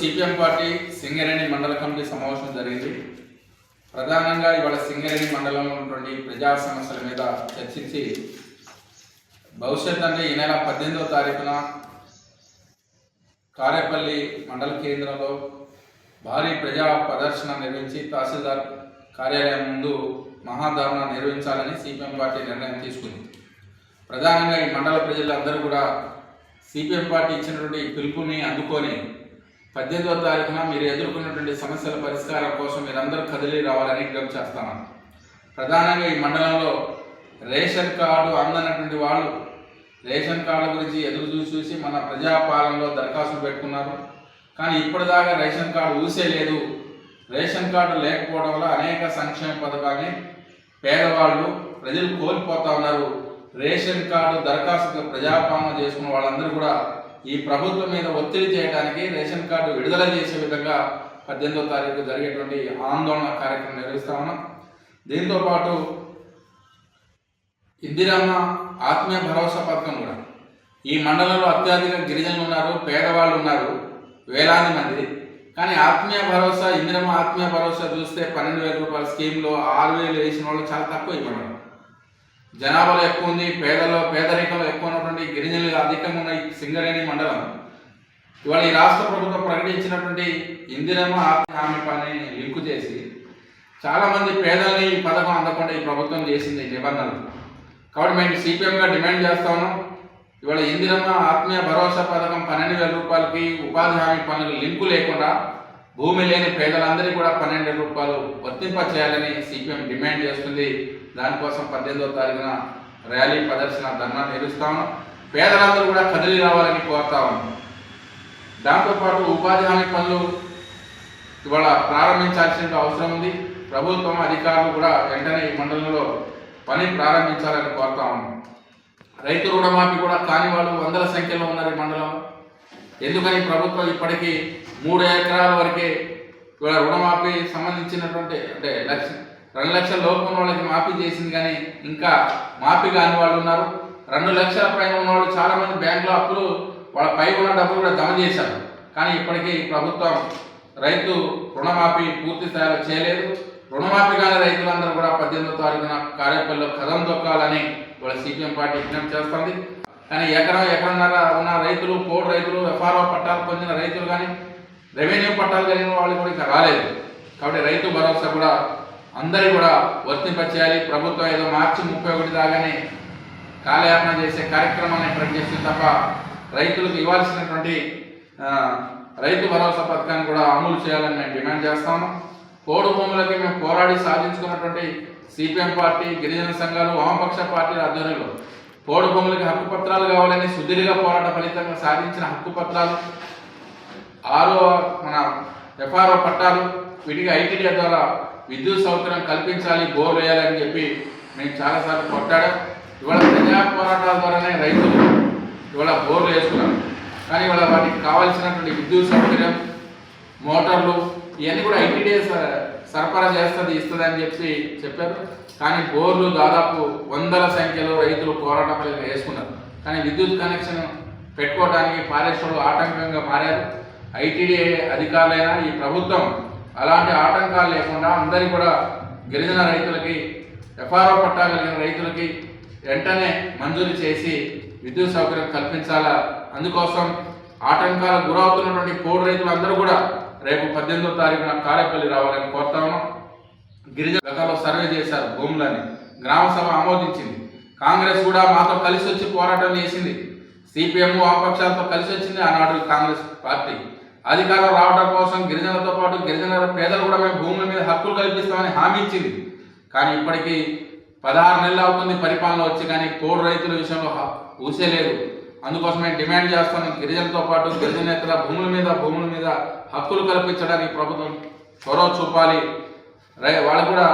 CPM party Singareni మండల committee సమావేశం జరిగింది. ప్రధానంగా ఇవాళ సింగరేణి మండలంలో ఉన్నటువంటి ప్రజా సమస్యల మీద చర్చించి భవిష్యత్ అంటే ఈ నెల పద్దెనిమిదవ తారీఖున కారేపల్లి మండల కేంద్రంలో భారీ ప్రజా ప్రదర్శన నిర్వహించి తహసీల్దార్ కార్యాలయం ముందు మహాధర్నా నిర్వహించాలని సిపిఎం పార్టీ నిర్ణయం తీసుకుంది. ప్రధానంగా ఈ మండల ప్రజలందరూ కూడా సిపిఎం పార్టీ ఇచ్చినటువంటి పిలుపుని అందుకొని పద్దెనిమిదవ తారీఖున మీరు ఎదుర్కొన్నటువంటి సమస్యల పరిష్కారం కోసం మీరందరూ కదిలి రావాలని విజ్ఞప్తి చేస్తాను ప్రధానంగా ఈ మండలంలో రేషన్ కార్డు అందనటువంటి వాళ్ళు రేషన్ కార్డు గురించి ఎదురు చూసి చూసి మన ప్రజాపాలనలో దరఖాస్తులు పెట్టుకున్నారు. కానీ ఇప్పటిదాకా రేషన్ కార్డు ఊసే లేదు. రేషన్ కార్డు లేకపోవడం వల్ల అనేక సంక్షేమ పథకాన్ని పేదవాళ్ళు ప్రజలు కోల్పోతా ఉన్నారు. రేషన్ కార్డు దరఖాస్తు ప్రజాపాలన చేసుకున్న వాళ్ళందరూ కూడా ఈ ప్రభుత్వం మీద ఒత్తిడి చేయడానికి రేషన్ కార్డు విడుదల చేసే విధంగా పద్దెనిమిదో తారీఖు జరిగేటువంటి ఆందోళన కార్యక్రమం నిర్వహిస్తా ఉన్నాం. దీంతో పాటు ఇందిరమ్మ ఆత్మీయ భరోసా పథకం కూడా. ఈ మండలంలో అత్యధిక గిరిజనులు ఉన్నారు పేదవాళ్ళు ఉన్నారు వేలాది మంది. కానీ ఆత్మీయ భరోసా ఇందిరమ్మ ఆత్మీయ భరోసా చూస్తే పన్నెండు వేల రూపాయల స్కీమ్లో ఆరు వేలు వేసిన వాళ్ళు చాలా తక్కువ ఇవ్వడం జనాభాలో ఎక్కువ ఉంది పేదలో పేదరికంలో ఎక్కువ ఉన్నటువంటి గిరిజనులు అధికంగా ఉన్న సింగరేణి మండలం. ఇవాళ ఈ రాష్ట్ర ప్రభుత్వం ప్రకటించినటువంటి ఇందిరమ్మ ఆత్మ హామీ పని లింకు చేసి చాలామంది పేదల్ని ఈ పథకం అందకుండా ఈ ప్రభుత్వం చేసింది నిబంధనలు. కాబట్టి మేము సిపిఎంగా డిమాండ్ చేస్తా ఉన్నాం. ఇవాళ ఇందిరమ్మ ఆత్మీయ భరోసా పథకం పన్నెండు వేల రూపాయలకి ఉపాధి హామీ పనులు లింకు లేకుండా భూమి లేని పేదలందరికీ కూడా పన్నెండు వేల రూపాయలు వర్తింప చేయాలని సిపిఎం డిమాండ్ చేస్తుంది. దానికోసం పద్దెనిమిదో తారీఖున ర్యాలీ ప్రదర్శన ధర్నా నిర్వహిస్తాము పేదలందరూ కూడా కదిలి రావాలని కోరుతా ఉన్నాం. దాంతోపాటు ఉపాధి హామీ పనులు ఇవాళ ప్రారంభించాల్సిన అవసరం ఉంది. ప్రభుత్వం అధికారులు కూడా వెంటనే ఈ మండలంలో పని ప్రారంభించాలని కోరుతా ఉన్నాం. రైతు రుణమాఫీ కూడా కాని వాళ్ళు వందల సంఖ్యలో ఉన్నారు ఈ మండలం ఎందుకని ప్రభుత్వం ఇప్పటికీ మూడు ఎకరాల వరకే ఇవాళ రుణమాఫీ సంబంధించినటువంటి అంటే లక్ష రెండు లక్షల లోపు ఉన్న వాళ్ళకి మాఫీ చేసింది కానీ ఇంకా మాఫీ కాని వాళ్ళు ఉన్నారు. రెండు లక్షల పైన ఉన్న వాళ్ళు చాలామంది బ్యాంకులో అప్పులు వాళ్ళ పై ఉన్న డబ్బులు కూడా జమ చేశారు. కానీ ఇప్పటికీ ప్రభుత్వం రైతు రుణమాఫీ పూర్తి స్థాయిలో చేయలేదు. రుణమాఫీ కాని రైతులందరూ కూడా పద్దెనిమిదో తారీఖున కార్యపల్లిలో కథం తొక్కాలని వాళ్ళ సిపిఎం పార్టీ విజ్ఞప్తి చేస్తుంది. కానీ ఎకరం ఎకరన్నర ఉన్న రైతులు పోడు రైతులు ఎఫ్ఆర్ఓ పట్టాలు పొందిన రైతులు కానీ రెవెన్యూ పట్టాలు కలిగిన వాళ్ళు కూడా ఇంకా రాలేదు. కాబట్టి రైతు భరోసా కూడా అందరి కూడా వర్తింపచేయాలి. ప్రభుత్వం ఏదో మార్చి ముప్పై ఒకటి దాగానే కాలయాపన చేసే కార్యక్రమాన్ని ప్రకటిస్తుంది తప్ప రైతులకు ఇవ్వాల్సినటువంటి రైతు భరోసా పథకాన్ని కూడా అమలు చేయాలని మేము డిమాండ్ చేస్తాము పోడు భూములకి మేము పోరాడి సాధించుకున్నటువంటి సిపిఎం పార్టీ గిరిజన సంఘాలు వామపక్ష పార్టీల ఆధ్వర్యంలో పోడు భూములకి హక్కు పత్రాలు కావాలని సుదీర్ఘ పోరాట ఫలితంగా సాధించిన హక్కు పత్రాలు ఆరో మన ఎఫ్ఆర్ఓ పట్టాలు వీటికి ఐటీడీ ద్వారా విద్యుత్ సౌకర్యం కల్పించాలి బోర్ వేయాలని చెప్పి మేము చాలాసార్లు కొట్టాడు. ఇవాళ ప్రజా పోరాటాల ద్వారానే రైతులు ఇవాళ బోర్లు వేసుకున్నారు కానీ ఇవాళ వాటికి కావాల్సినటువంటి విద్యుత్ సౌకర్యం మోటార్లు ఇవన్నీ కూడా ఐటీడీ సరఫరా చేస్తుంది ఇస్తుంది అని చెప్పి చెప్పారు. కానీ బోర్లు దాదాపు వందల సంఖ్యలో రైతులు పోరాటం ఫలితంగా వేసుకున్నారు. కానీ విద్యుత్ కనెక్షన్ పెట్టుకోవడానికి పారేశ్వరులు ఆటంకంగా మారారు. ఐటీడీ అధికారులైనా ఈ ప్రభుత్వం అలాంటి ఆటంకాలు లేకుండా అందరికీ కూడా గిరిజన రైతులకి ఎఫ్ఆర్ఓ పట్టా కలిగిన రైతులకి వెంటనే మంజూరు చేసి విద్యుత్ సౌకర్యం కల్పించాలా? అందుకోసం ఆటంకాలకు గురవుతున్నటువంటి పోడు రైతులందరూ కూడా రేపు పద్దెనిమిదో తారీఖున కారేపల్లి రావాలని కోరుతాము గిరిజన గతంలో సర్వే చేశారు భూములని గ్రామ సభ ఆమోదించింది. కాంగ్రెస్ కూడా మాతో కలిసి వచ్చి పోరాటం చేసింది. సిపిఎం వామపక్షాలతో కలిసి వచ్చింది ఆనాడు కాంగ్రెస్ పార్టీ. అధికారం రావడం కోసం గిరిజనులతో పాటు గిరిజన పేదలు కూడా మేము భూముల మీద హక్కులు కల్పిస్తామని హామీ ఇచ్చింది. కానీ ఇప్పటికీ పదహారు నెలలు అవుతుంది పరిపాలన వచ్చి కానీ కోడి రైతుల విషయంలో ఊసేలేదు అందుకోసం మేము డిమాండ్ చేస్తున్నాం గిరిజనతో పాటు గిరిజనేతల భూముల మీద భూముల మీద హక్కులు కల్పించడానికి ప్రభుత్వం చొరవ చూపాలి. రై వాళ్ళు కూడా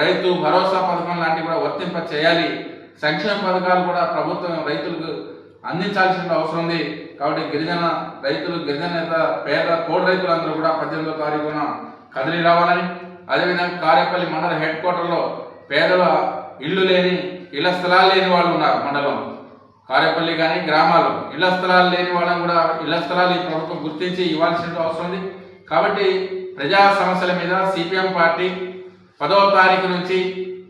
రైతు భరోసా పథకం లాంటివి కూడా వర్తింప చేయాలి సంక్షేమ పథకాలు కూడా ప్రభుత్వం రైతులకు అందించాల్సిన అవసరం ఉంది. కాబట్టి గిరిజన రైతులు గిరిజన నేత పేద కోడి రైతులందరూ కూడా పద్దెనిమిదో తారీఖున కదిలి రావాలని. అదేవిధంగా కారేపల్లి మండల హెడ్ క్వార్టర్లో పేదల ఇల్లు లేని ఇళ్ళ స్థలాలు లేని వాళ్ళు ఉన్నారు మండలం. కారేపల్లి కానీ గ్రామాలు ఇళ్ళ స్థలాలు లేని వాళ్ళని కూడా ఇళ్ళ స్థలాలు ఈ ప్రభుత్వం గుర్తించి ఇవ్వాల్సిన అవసరం ఉంది. కాబట్టి ప్రజా సమస్యల మీద సిపిఎం పార్టీ పదవ తారీఖు నుంచి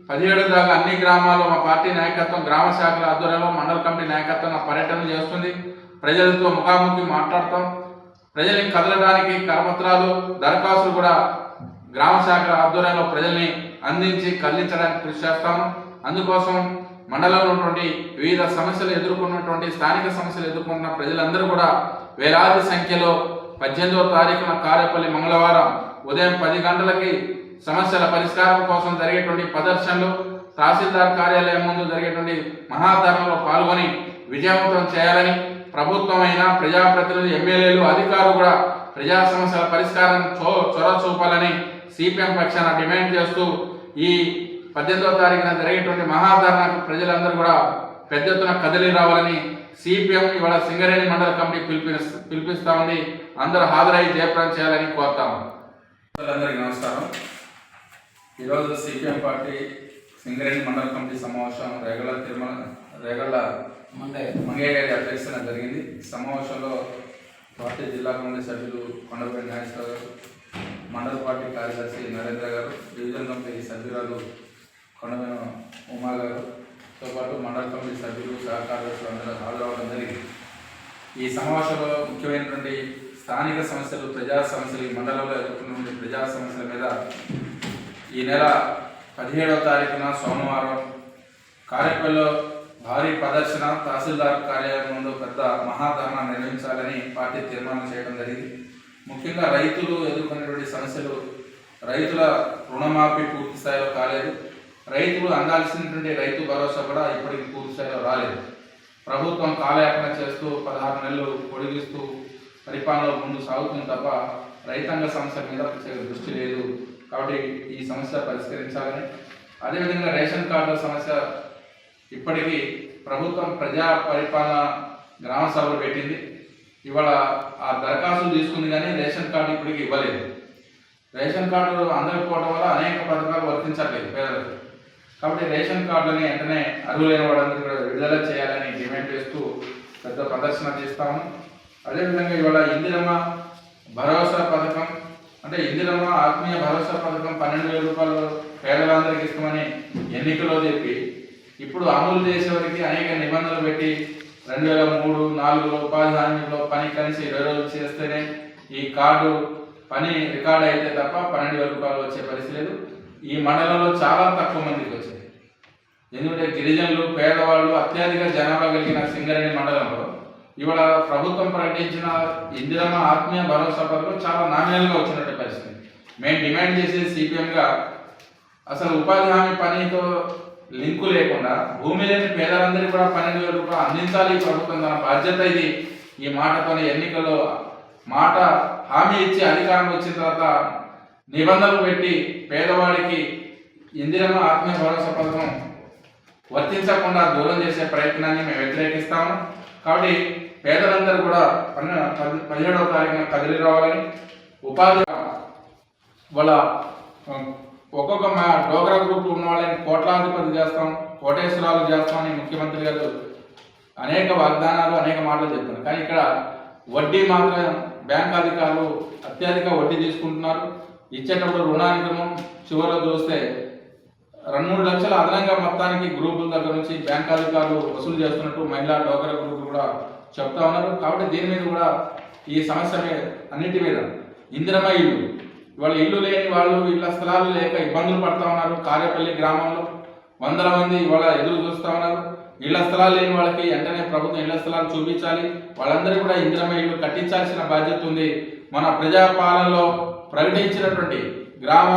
పదిహేడు దాకా అన్ని గ్రామాల్లో మా పార్టీ నాయకత్వం గ్రామ శాఖల ఆధ్వర్యంలో మండల కమిటీ నాయకత్వం పర్యటన చేస్తుంది. ప్రజలతో ముఖాముఖి మాట్లాడతాం. ప్రజల్ని కదలడానికి కరపత్రాలు దరఖాస్తులు కూడా గ్రామ శాఖల ఆధ్వర్యంలో ప్రజల్ని అందించి కదిలించడానికి కృషి చేస్తాము. అందుకోసం మండలంలో ఉన్నటువంటి వివిధ సమస్యలు ఎదుర్కొన్నటువంటి స్థానిక సమస్యలు ఎదుర్కొన్న ప్రజలందరూ కూడా వేలాది సంఖ్యలో పద్దెనిమిదవ తారీఖున కారేపల్లి మంగళవారం ఉదయం పది గంటలకి సమస్యల పరిష్కారం కోసం జరిగేటువంటి ప్రదర్శనలు తహసీల్దార్ కార్యాలయం ముందు జరిగేటువంటి మహాధర్మలో పాల్గొని విజయవంతం చేయాలని ప్రభుత్వమైన ప్రజాప్రతినిధులు ఎమ్మెల్యేలు అధికారులు కూడా ప్రజా సమస్యల పరిష్కారం చో చొర చూపాలని సిపిఎం పక్షాన డిమాండ్ చేస్తూ ఈ పద్దెనిమిదవ తారీఖున జరిగేటువంటి మహాధరణకు ప్రజలందరూ కూడా పెద్ద ఎత్తున కదిలి రావాలని సిపిఎం ఇవాళ సింగరేణి మండల కమిటీ పిలిపి పిలిపిస్తా ఉంది. అందరూ హాజరై జయప్రదం చేయాలని కోరుతాము నమస్కారం. ఈరోజు సిపిఎం పార్టీ సింగరేణి మండల కమిటీ సమావేశం రేగల తిరుమల రేగల మంగయ్య. గారి అధ్యక్షతన జరిగింది. ఈ సమావేశంలో పార్టీ జిల్లా కమిటీ సభ్యులు కొండపల్లి నాగేశ్వర గారు మండల పార్టీ కార్యదర్శి నరేంద్ర గారు డివిజన్ కమిటీ సభ్యురాలు కొండమైన ఉమా గారుతో పాటు మండల కమిటీ సభ్యులు సహకార్యదర్శులు అందరూ హాజరవడం జరిగింది. ఈ సమావేశంలో ముఖ్యమైనటువంటి స్థానిక సమస్యలు ప్రజా సమస్యలు ఈ మండలంలో ఎదుర్కొన్నటువంటి ప్రజా సమస్యల మీద ఈ నెల పదిహేడవ తారీఖున సోమవారం కారేపల్లిలో భారీ ప్రదర్శన తహసీల్దార్ కార్యాలయం ముందు పెద్ద మహాధరణ నిర్వహించాలని పార్టీ తీర్మానం చేయడం జరిగింది. ముఖ్యంగా రైతులు ఎదుర్కొనేటువంటి సమస్యలు రైతుల రుణమాఫీ పూర్తి స్థాయిలో కాలేదు. రైతులు అందాల్సినటువంటి రైతు భరోసా కూడా ఇప్పటికి పూర్తి స్థాయిలో రాలేదు. ప్రభుత్వం కాలయాపన చేస్తూ పదహారు నెలలు పొడిగిస్తూ పరిపాలనలో ముందు సాగుతుంది తప్ప రైతాంగ సమస్య మీద ప్రత్యేక దృష్టి లేదు. కాబట్టి ఈ సమస్య పరిష్కరించాలని. అదేవిధంగా రేషన్ కార్డుల సమస్య ఇప్పటికీ ప్రభుత్వం ప్రజా పరిపాలన గ్రామ సభలు పెట్టింది. ఇవాళ ఆ దరఖాస్తులు తీసుకుంది కానీ రేషన్ కార్డు ఇప్పటికి ఇవ్వలేదు. రేషన్ కార్డు అందకపోవడం వల్ల అనేక పథకాలు వర్తించట్లేదు పేదలకు. కాబట్టి రేషన్ కార్డులని వెంటనే అర్హులైన వాళ్ళందరూ కూడా విడుదల చేయాలని డిమాండ్ చేస్తూ పెద్ద ప్రదర్శన చేస్తాము. అదేవిధంగా ఇవాళ ఇందిరమ్మ భరోసా పథకం అంటే ఇందిరమ్మ ఆత్మీయ భరోసా పథకం పన్నెండు వేల రూపాయలు పేదలందరికి ఇస్తామని ఎన్నికలో చెప్పి ఇప్పుడు అమలు చేసేవారికి అనేక నిబంధనలు పెట్టి రెండు వేల మూడు నాలుగులో ఉపాధి హామీలో పని కలిసి ఇరవై రోజులు చేస్తేనే ఈ కార్డు పని రికార్డ్ అయితే తప్ప పన్నెండు వేల రూపాయలు వచ్చే పరిస్థితి లేదు. ఈ మండలంలో చాలా తక్కువ మందికి వచ్చాయి. ఎందుకంటే గిరిజనులు పేదవాళ్ళు అత్యధిక జనాభా కలిగిన సింగరేణి మండలంలో ఇవాళ ప్రభుత్వం ప్రకటించిన ఇందిరమ్మ ఆత్మీయ భరోసా పథకం చాలా నామినల్గా వచ్చినట్టు మేము డిమాండ్ చేసేది సిపిఎంగా. అసలు ఉపాధి హామీ పనితో లింకు లేకుండా భూమి లేని పేదలందరికీ కూడా పన్నెండు వేల రూపాయలు అందించాలి ప్రభుత్వం తన బాధ్యత ఇది. ఈ మాటతోనే ఎన్నికల్లో మాట హామీ ఇచ్చి అధికారం వచ్చిన తర్వాత నిబంధనలు పెట్టి పేదవాడికి ఇందిరమ్మ ఆత్మీయ భరోసా పథకం వర్తించకుండా దూరం చేసే ప్రయత్నాన్ని మేము వ్యతిరేకిస్తాము కాబట్టి పేదలందరూ కూడా పన్నె పది- పదిహేడవ తారీఖున కదిలి రావాలని ఉపాధి వాళ్ళ ఒక్కొక్క మా డోగ్రా గ్రూప్ ఉన్న వాళ్ళని కోట్లాధిపతి చేస్తాం కోటేశ్వరాలు చేస్తామని ముఖ్యమంత్రి గారు అనేక వాగ్దానాలు అనేక మాటలు చెప్తున్నారు కానీ ఇక్కడ వడ్డీ మాత్రం బ్యాంక్ అధికారులు అత్యధిక వడ్డీ తీసుకుంటున్నారు. ఇచ్చేటప్పుడు రుణానికి చివరిలో చూస్తే రెండు మూడు లక్షల అదనంగా మొత్తానికి గ్రూపుల దగ్గర నుంచి బ్యాంక్ అధికారులు వసూలు చేస్తున్నట్టు మహిళా డోకర గ్రూపులు కూడా చెప్తా ఉన్నారు. కాబట్టి దీని మీద కూడా ఈ సమస్య అన్నిటి మీద ఇందిరమ ఇల్లు ఇవాళ ఇల్లు లేని వాళ్ళు ఇళ్ళ స్థలాలు లేక ఇబ్బందులు పడతా ఉన్నారు. కారేపల్లి గ్రామంలో వందల మంది ఇవాళ ఎదురు చూస్తా ఉన్నారు. ఇళ్ళ స్థలాలు లేని వాళ్ళకి వెంటనే ప్రభుత్వం ఇళ్ళ స్థలాలు చూపించాలి. వాళ్ళందరికీ కూడా ఇందిరమ ఇల్లు కట్టించాల్సిన బాధ్యత ఉంది. మన ప్రజాపాలనలో ప్రకటించినటువంటి గ్రామ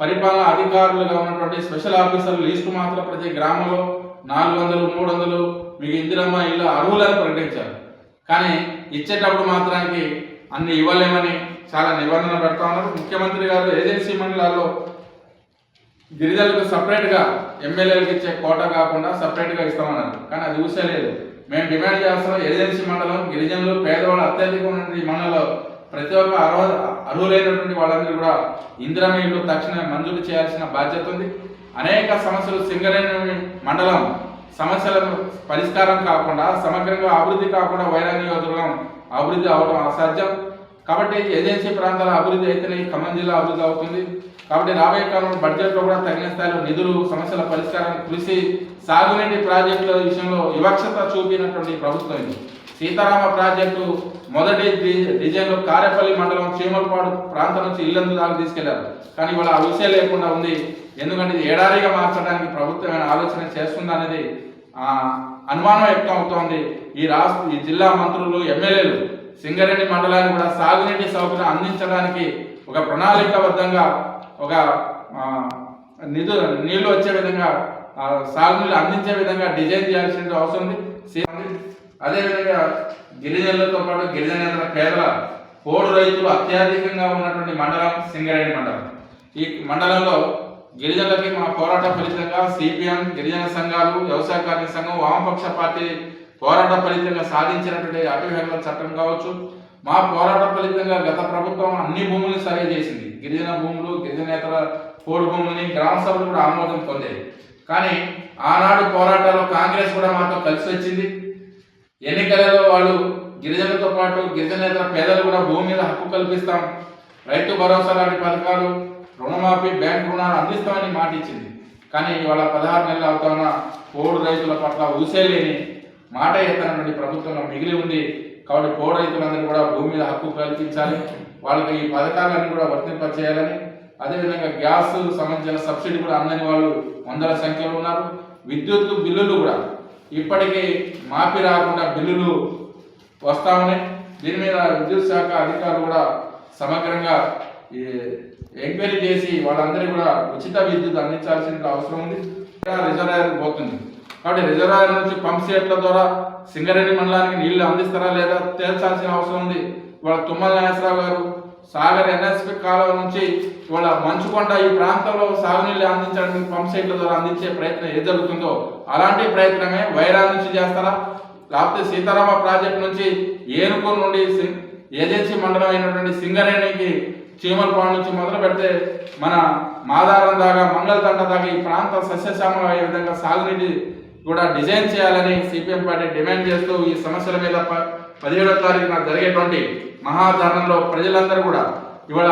పరిపాలన అధికారులుగా ఉన్నటువంటి స్పెషల్ ఆఫీసర్లు లిస్టు మాత్రం ప్రతి గ్రామంలో నాలుగు వందలు మూడు వందలు మీకు ఇందిరమ్మ ఇల్లు అరువులను ప్రకటించారు. కానీ ఇచ్చేటప్పుడు మాత్రానికి అన్ని ఇవ్వలేమని చాలా నిబంధన పెడతా ఉన్నారు. ముఖ్యమంత్రి గారు ఏజెన్సీ మండలాల్లో గిరిజనులకు సపరేట్గా ఎమ్మెల్యేలకు ఇచ్చే కోట కాకుండా సపరేట్గా ఇస్తామన్నారు. కానీ అది చూసేలేదు మేము డిమాండ్ చేస్తున్నాం ఏజెన్సీ మండలం గిరిజనులు పేదవాళ్ళు అత్యధిక ఉన్నటువంటి మండలంలో ప్రతి ఒక్క అర్హ అర్హులైనటువంటి వాళ్ళందరూ కూడా ఇందిరమ ఇల్లు తక్షణమే మంజూరు చేయాల్సిన బాధ్యత ఉంది. అనేక సమస్యలు సింగరేణి మండలం సమస్యల పరిష్కారం కాకుండా సమగ్రంగా అభివృద్ధి కాకుండా వైరా నియోజకవర్గం అభివృద్ధి అవడం అసాధ్యం. కాబట్టి ఏజెన్సీ ప్రాంతాల అభివృద్ధి అయితేనే ఖమ్మం జిల్లా అభివృద్ధి అవుతుంది. కాబట్టి రాబోయే కాలంలో బడ్జెట్లో కూడా తగిన స్థాయిలో నిధులు సమస్యల పరిష్కారం కృషి సాగునీటి ప్రాజెక్టుల విషయంలో వివక్షత చూపినటువంటి ప్రభుత్వం ఇది. సీతారామ ప్రాజెక్టు మొదటి డి- డిజైన్లో కారేపల్లి మండలం చీమలపాడు ప్రాంతం నుంచి ఇల్లందు దాకా తీసుకెళ్ళారు. కానీ ఇవాళ ఆ విషయం లేకుండా ఉంది. ఎందుకంటే ఇది ఏడాదిగా మార్చడానికి ప్రభుత్వం ఆలోచన చేస్తుందా అనేది అనుమానం వ్యక్తం అవుతోంది. ఈ రాష్ట్ర ఈ జిల్లా మంత్రులు ఎమ్మెల్యేలు సింగరేణి మండలాన్ని కూడా సాగునీటి సౌకర్యం అందించడానికి ఒక ప్రణాళికాబద్ధంగా ఒక నిధు నీళ్ళు వచ్చే విధంగా సాగునీళ్ళు అందించే విధంగా డిజైన్ చేయాల్సిన అవసరం ఉంది. అదేవిధంగా గిరిజనులతో పాటు గిరిజనేతర పేదల పోడు రైతులు అత్యధికంగా ఉన్నటువంటి మండలం సింగరేణి మండలం. ఈ మండలంలో గిరిజనులకి మా పోరాట ఫలితంగా సిపిఎం గిరిజన సంఘాలు వ్యవసాయ కార్మిక సంఘం వామపక్ష పార్టీ పోరాట ఫలితంగా సాధించినటువంటి అటవీ హక్కుల చట్టం కావచ్చు. మా పోరాట ఫలితంగా గత ప్రభుత్వం అన్ని భూముల్ని సర్వే చేసింది. గిరిజన భూములు గిరిజనేతర పోడు భూములని గ్రామ సభలు కూడా ఆమోదం పొందేది కానీ ఆనాడు పోరాటాల్లో కాంగ్రెస్ కూడా మాతో కలిసి వచ్చింది. ఎన్నికలలో వాళ్ళు గిరిజనులతో పాటు గిరిజనేతర పేదలు కూడా భూమి మీద హక్కు కల్పిస్తాం. రైతు భరోసా లాంటి పథకాలు రుణమాఫీ బ్యాంక్ రుణాలు అందిస్తామని మాట ఇచ్చింది కానీ ఇవాళ పదహారు నెలలు అవుతామన్న పోడు రైతుల పట్ల ఊసేలేని మాట ఎత్తనటువంటి ప్రభుత్వంలో మిగిలి ఉంది. కాబట్టి పౌర రైతులందరూ కూడా భూమి మీద హక్కు కల్పించాలి. వాళ్ళకి ఈ పథకాలన్నీ కూడా వర్తింపచేయాలని అదేవిధంగా గ్యాస్ సంబంధించిన సబ్సిడీ కూడా అందని వాళ్ళు వందల సంఖ్యలో ఉన్నారు. విద్యుత్ బిల్లులు కూడా ఇప్పటికీ మాపి రాకుండా బిల్లులు వస్తా ఉన్నాయి. దీని మీద విద్యుత్ శాఖ అధికారులు కూడా సమగ్రంగా ఈ ఎంక్వైరీ చేసి వాళ్ళందరికీ కూడా ఉచిత విద్యుత్ అందించాల్సిన అవసరం ఉంది. రిజర్వేర్ పోతుంది. కాబట్టి రిజర్వాయర్ నుంచి పంప్ సెట్ల ద్వారా సింగరేణి మండలానికి నీళ్ళు అందిస్తారా లేదా తేల్చాల్సిన అవసరం ఉంది. వాళ్ళ తుమ్మల నాగేశ్వరరావు గారు సాగర్ ఎన్ఎస్పి కాలువ నుంచి వాళ్ళ మంచుకొండ ఈ ప్రాంతంలో సాగునీళ్ళు అందించడానికి పంప్ సెట్ల ద్వారా అందించే ప్రయత్నం ఏది జరుగుతుందో అలాంటి ప్రయత్నమే వైరా నుంచి చేస్తారా? లేకపోతే సీతారామ ప్రాజెక్ట్ నుంచి ఏనుకూరు నుండి ఏజెన్సీ మండలం అయినటువంటి సింగరేణికి చీమలపాడు నుంచి మొదలు పెడితే మన మాదారం దాకా మంగళతండ దాకా ఈ ప్రాంత సస్యశ్యామలం అయ్యే విధంగా సాగునీటి కూడా డిజైన్ చేయాలని సిపిఎం పార్టీ డిమాండ్ చేస్తూ ఈ సమస్యల మీద పదిహేడో తారీఖున జరిగేటువంటి మహాధరణలో ప్రజలందరూ కూడా ఇవాళ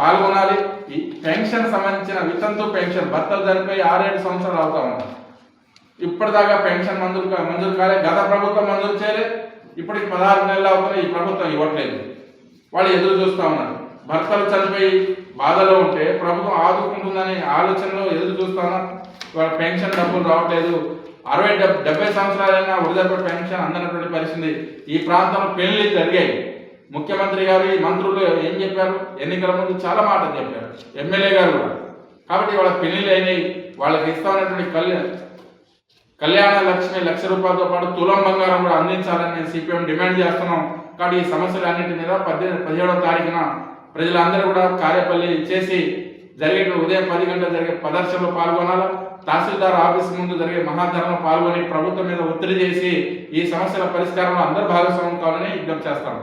పాల్గొనాలి. ఈ పెన్షన్ సంబంధించిన వితంతు పెన్షన్ భర్తలు చనిపోయి ఆరేడు సంవత్సరాలు అవుతా ఉన్నాయి ఇప్పటిదాకా పెన్షన్ మంజూరు మంజూరు కాలే. గత ప్రభుత్వం మంజూరు చేయలే. ఇప్పటికి పదహారు నెలలు అవుతున్నాయి. ఈ ప్రభుత్వం ఇవ్వట్లేదు. వాళ్ళు ఎదురు చూస్తూ ఉన్నారు. భర్తలు చనిపోయి బాధలో ఉంటే ప్రభుత్వం ఆదుకుంటుందనే ఆలోచనలో ఎదురు చూస్తానో? వాళ్ళ పెన్షన్ డబ్బులు రావట్లేదు. అరవై డెబ్ డెబ్బై సంవత్సరాలైనా వృద్ధాప్య పెన్షన్ అందనటువంటి పరిస్థితి ఈ ప్రాంతంలో పెళ్ళి జరిగాయి. ముఖ్యమంత్రి గారు ఈ మంత్రులు ఏం చెప్పారు? ఎన్నికల ముందు చాలా మాటలు చెప్పారు. ఎమ్మెల్యే గారు కూడా. కాబట్టి వాళ్ళ పెళ్ళిళ్ళు అయినాయి. వాళ్ళకి ఇస్తామన్నటువంటి కళ్యాణ కళ్యాణ లక్ష్మి లక్ష రూపాయలతో పాటు తులం బంగారం కూడా అందించాలని నేను సిపిఎం డిమాండ్ చేస్తున్నాం. కాబట్టి ఈ సమస్యలు అన్నింటి మీద పద్దెనిమిది పదిహేడవ తారీఖున ప్రజలందరూ కూడా కార్యపల్లి చేసి జరిగే ఉదయం పది గంటలు జరిగే ప్రదర్శనలో పాల్గొనాలి? తహసీల్దార్ ఆఫీస్ ముందు జరిగే మహాధరణలో పాల్గొని ప్రభుత్వం మీద ఒత్తిడి చేసి ఈ సమస్యల పరిష్కారంలో అందరూ భాగస్వామ్యం కావాలని విజ్ఞప్తి చేస్తాను.